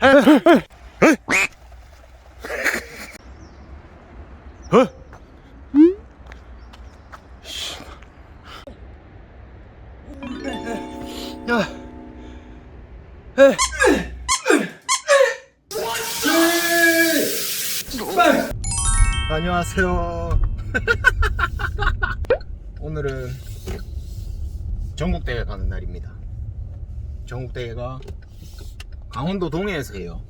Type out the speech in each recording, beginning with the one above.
Hey, hey, hey! 안녕하세요. 오늘은 전국대회 가는 날입니다. 전국대회가 강원도 동해에서 해요.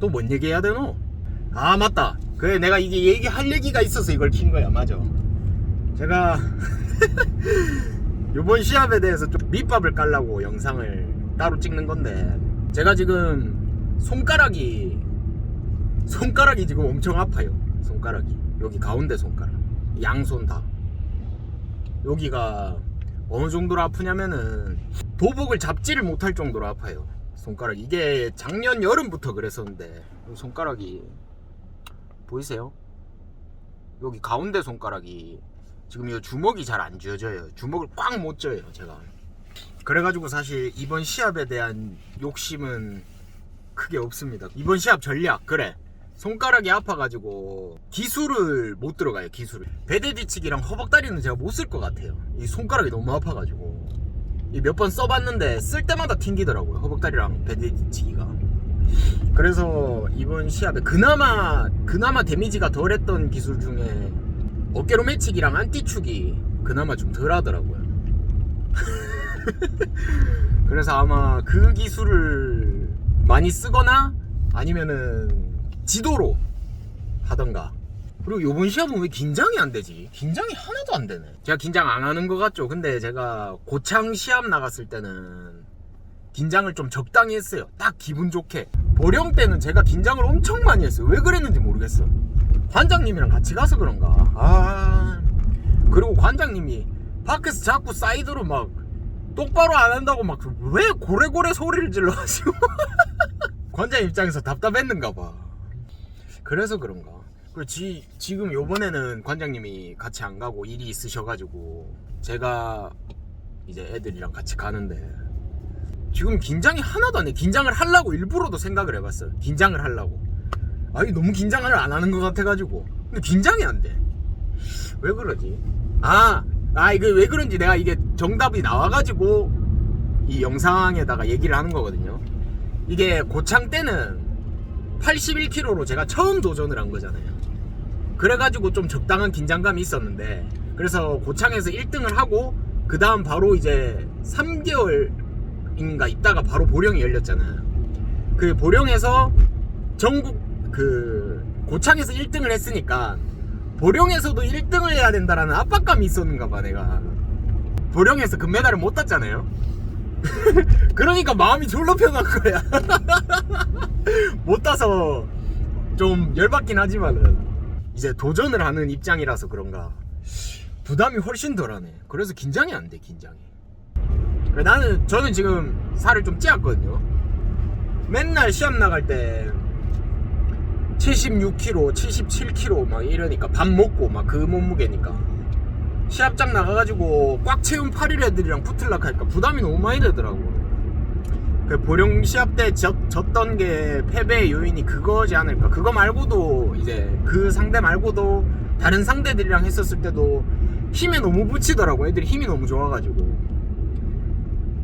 또 뭔 얘기해야 되노? 아 맞다. 그래 내가 이게 얘기할 얘기가 있어서 이걸 킨 거야. 맞아. 제가 이번 시합에 대해서 좀 밑밥을 깔라고 영상을 따로 찍는 건데 제가 지금 손가락이 손가락이 지금 엄청 아파요. 손가락이 여기 가운데 손가락 양손 다 여기가 어느 정도로 아프냐면은 도복을 잡지를 못할 정도로 아파요. 손가락 이게 작년 여름부터 그랬었는데 이 손가락이 보이세요? 여기 가운데 손가락이 지금 이 주먹이 잘 안 쥐어져요. 주먹을 꽉 못 쥐어요, 제가. 그래가지고 사실 이번 시합에 대한 욕심은 크게 없습니다. 이번 시합 전략 그래. 손가락이 아파가지고 기술을 못 들어가요 기술을. 배대 뒤치기랑 허벅다리는 제가 못 쓸 것 같아요. 이 손가락이 너무 아파가지고. 이몇번 써봤는데 쓸 때마다 튕기더라고요 허벅다리랑 배대 뒤치기가. 그래서 이번 시합에 그나마 그나마 데미지가 덜했던 기술 중에 어깨로 매치기랑 안티축이 그나마 좀 덜하더라고요. 그래서 아마 그 기술을 많이 쓰거나 아니면은 지도로 하던가. 그리고 요번 시합은 왜 긴장이 안 되지? 긴장이 하나도 안 되네. 제가 긴장 안 하는 것 같죠? 근데 제가 고창 시합 나갔을 때는 긴장을 좀 적당히 했어요. 딱 기분 좋게. 보령 때는 제가 긴장을 엄청 많이 했어요. 왜 그랬는지 모르겠어 관장님이랑 같이 가서 그런가? 아. 그리고 관장님이 밖에서 자꾸 사이드로 막 똑바로 안 한다고 막 왜 고래고래 소리를 질러가지고. 관장 입장에서 답답했는가 봐 그래서 그런가? 그리고 지, 지금 요번에는 관장님이 같이 안 가고 일이 있으셔가지고 제가 이제 애들이랑 같이 가는데 지금 긴장이 하나도 안해 긴장을 하려고 일부러도 생각을 해봤어요. 긴장을 하려고. 아니 너무 긴장을 안 하는 것 같아가지고. 근데 긴장이 안 돼 왜 그러지? 아, 아 이게 왜 그런지 내가 이게 정답이 나와가지고 이 영상에다가 얘기를 하는 거거든요. 이게 고창 때는 81kg로 제가 처음 도전을 한 거잖아요. 그래가지고 좀 적당한 긴장감이 있었는데, 그래서 고창에서 1등을 하고, 그 다음 바로 이제 3개월인가 있다가 바로 보령이 열렸잖아요. 그 보령에서 전국, 그, 고창에서 1등을 했으니까, 보령에서도 1등을 해야 된다라는 압박감이 있었는가 봐, 내가. 보령에서 금메달을 못 땄잖아요. 그러니까 마음이 졸라 편한 거야. 못 따서 좀 열받긴 하지만은 이제 도전을 하는 입장이라서 그런가 부담이 훨씬 덜하네. 그래서 긴장이 안 돼, 긴장이. 나는 저는 지금 살을 좀 찌었거든요. 맨날 시합 나갈 때 76kg, 77kg 막 이러니까 밥 먹고 막 그 몸무게니까 시합장 나가가지고 꽉 채운 8일 애들이랑 붙을락 하니까 부담이 너무 많이 되더라고. 그 보령 시합 때 졌, 졌던 게 패배의 요인이 그거지 않을까. 그거 말고도 이제 그 상대 말고도 다른 상대들이랑 했었을 때도 힘에 너무 붙이더라고. 애들이 힘이 너무 좋아가지고.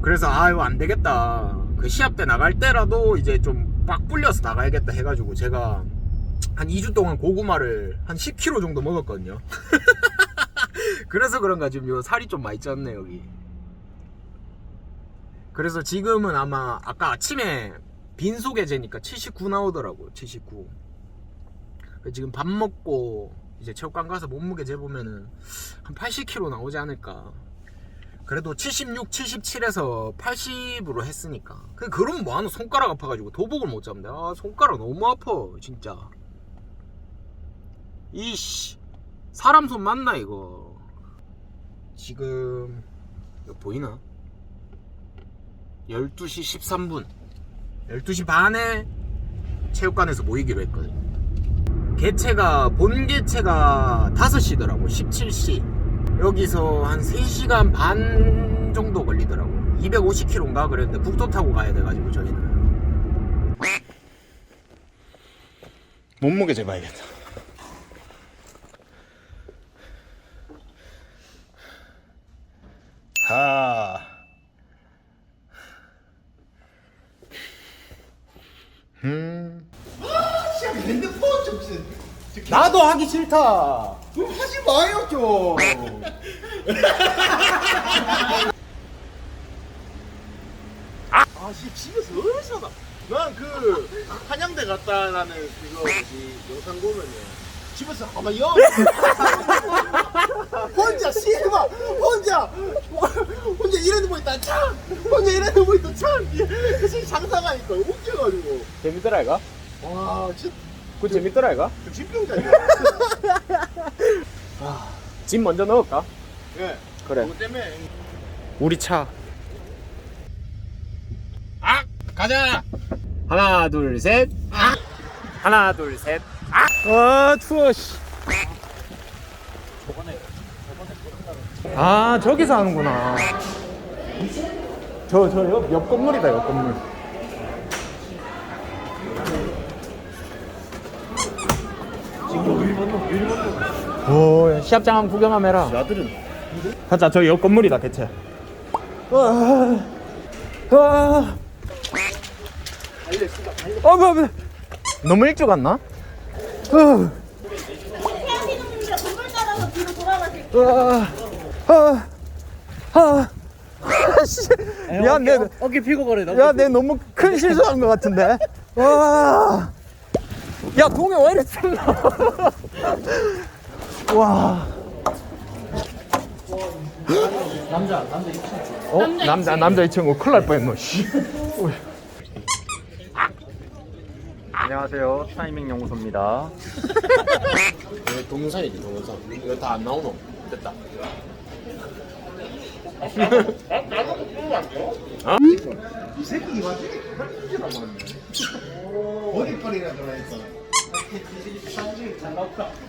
그래서 아 이거 안 되겠다. 그 시합 때 나갈 때라도 이제 좀 빡 불려서 나가야겠다 해가지고 제가 한 2주 동안 고구마를 한 10kg 정도 먹었거든요. 그래서 그런가 지금 요 살이 좀 많이 쪘네 여기. 그래서 지금은 아마 아까 아침에 빈속에 재니까 79 나오더라고 79. 그래서 지금 밥 먹고 이제 체육관 가서 몸무게 재보면은 한 80kg 나오지 않을까. 그래도 76, 77에서 80으로 했으니까. 그 그럼 뭐하노 손가락 아파가지고 도복을 못 잡는데. 아 손가락 너무 아파 진짜. 이씨 사람 손 맞나 이거. 지금 보이나? 12시 13분 12시 반에 체육관에서 모이기로 했거든. 개체가 본 개체가 5시더라고. 17시. 여기서 한 3시간 반 정도 걸리더라고. 250km인가 그랬는데 국도 타고 가야 돼가지고 저희는. 몸무게 재봐야겠다. 하. 음. 핸드폰 좀 쓰. 나도 하기 싫다. 좀 하지 마요 좀. 아 씨 집에서 어디서 나? 난그 한양대 갔다라는 그거 뭐지 영상 보면은 집에서 아마 영 혼자 씨발 혼자 혼자 이러는 거 있다 참 혼자 이러는 거 있다 참 그래서 장사가 니까 웃겨가지고 재밌더라 이가? 와 진짜 그 재밌더라 이가? 그 집병자야. 짐 먼저 넣을까? 예. 그래. 그거 때문에 우리 차. 아 가자. 하나 둘 셋. 아. 하나 둘 셋. 아. 아 추워 씨. 아 저기서 하는구나. 저 저 옆 옆 건물이다 옆 건물. 오 시합장 한번 구경 한번 해라. 아들은 가자 저 옆 건물이다 대체 와, 와. 어, 뭐, 뭐. 너무 일찍 왔나? 어, 피하시는 분들 건물 따라서 뒤로 돌아가실 와, 아, 아. 씨. 야, 내, 어깨 피고 거래. 야, 내 너무 큰 실수한 것 같은데. 와, 야, 동해 왜 이렇게 춥나? 와. 남자, 남자 2층. 어? 남자, 남자 2층. 큰일 날 뻔했노, 씨. 안녕하세요. 타이밍 연구소입니다. 이거 동영상이지 동영상 이거 다 안 나오노 됐다 이 새끼 이 와중에 팔찌 남았네. 머리빨이라 그러니까.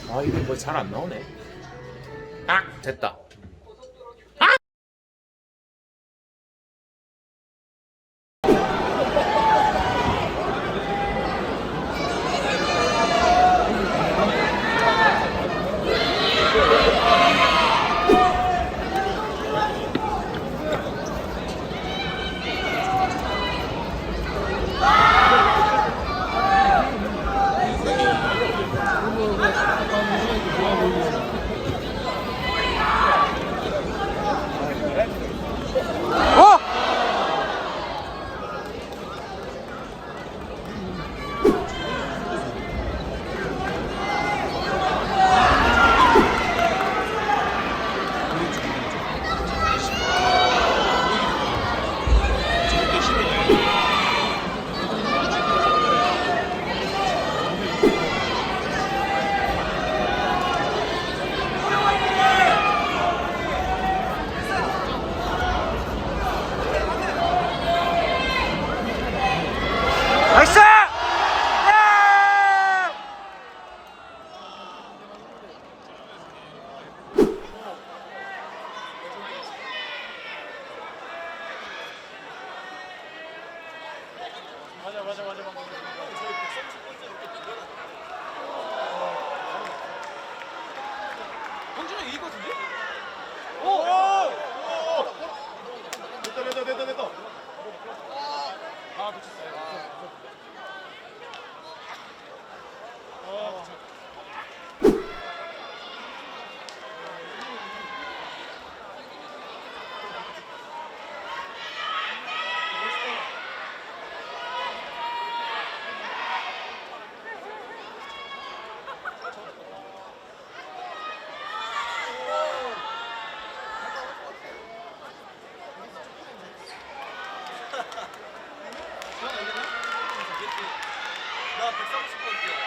아 이거 뭐 잘 안 나오네 아 됐다 어! 나이스! 됐다 됐다 됐다 Olha, atenção,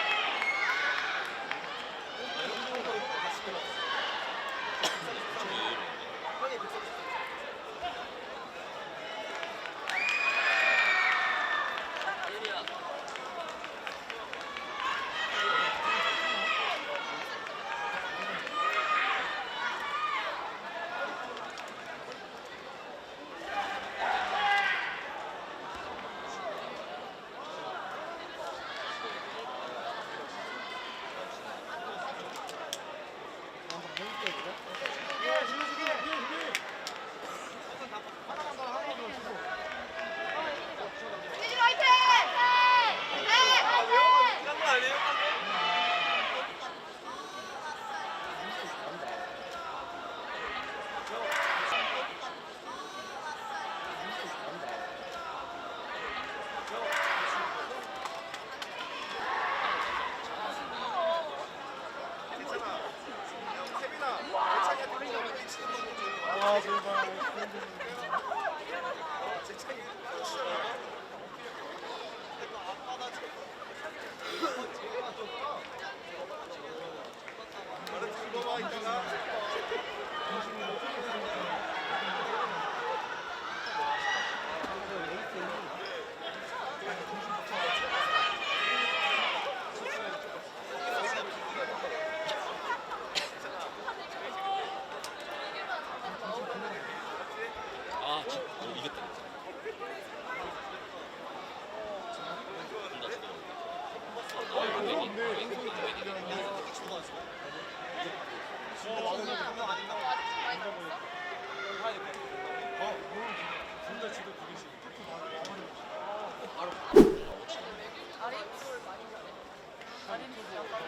ได้มีแล้วเขา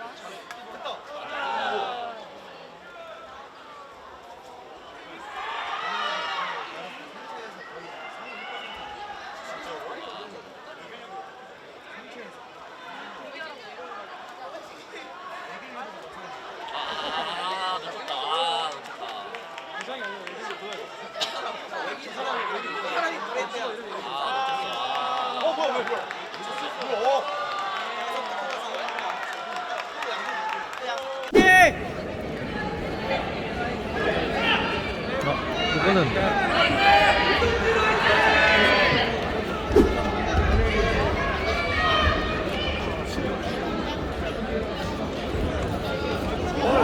됐다. 이거는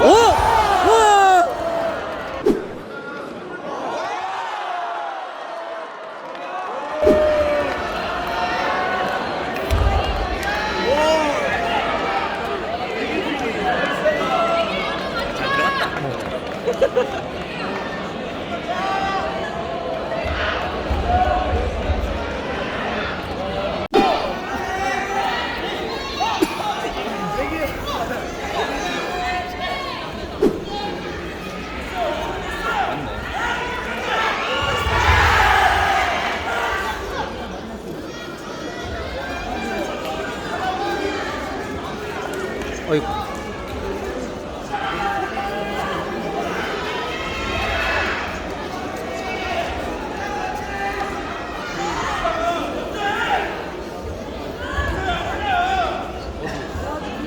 오! 우와! 어이구.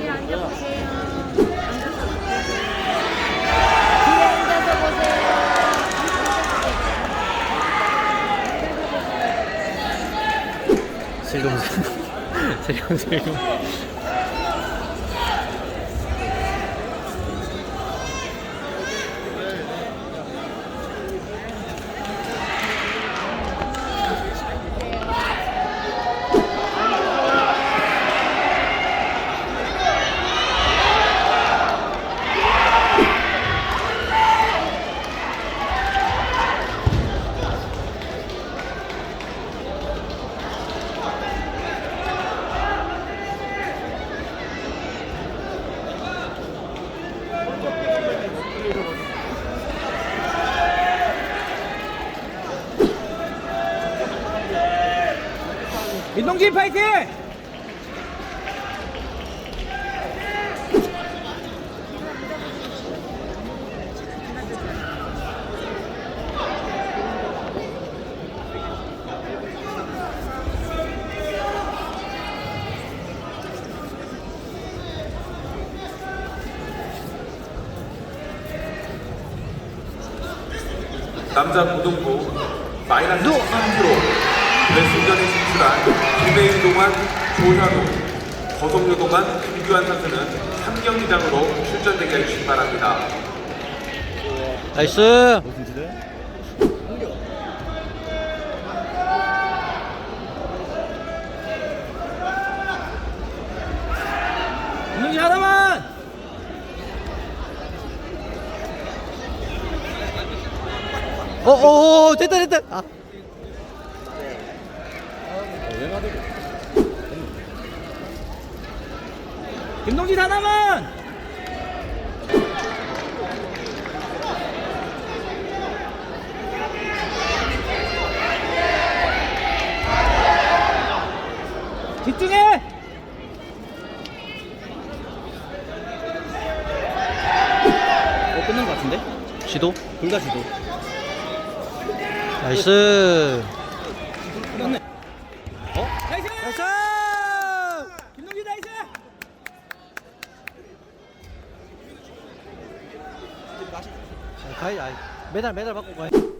앉아서 보세요. 슬금슬금. 슬금 민동진 파이팅! 남자 고등부 마이너스 13kg 결승전에 진출한 김혜인 동안 조현우, 거성유 동안 김규환 선수는 3경기장으로 출전되게 해주시기 바랍니다. 나이스. 민동진 하나만. 어, 어, 어, 됐다, 됐다. 아. 김동진 하나만. 집중해. 어 끝난 것 같은데? 시도? 둘다 시도. 나이스. 가이, 아이, 메달, 메달 받고 가이.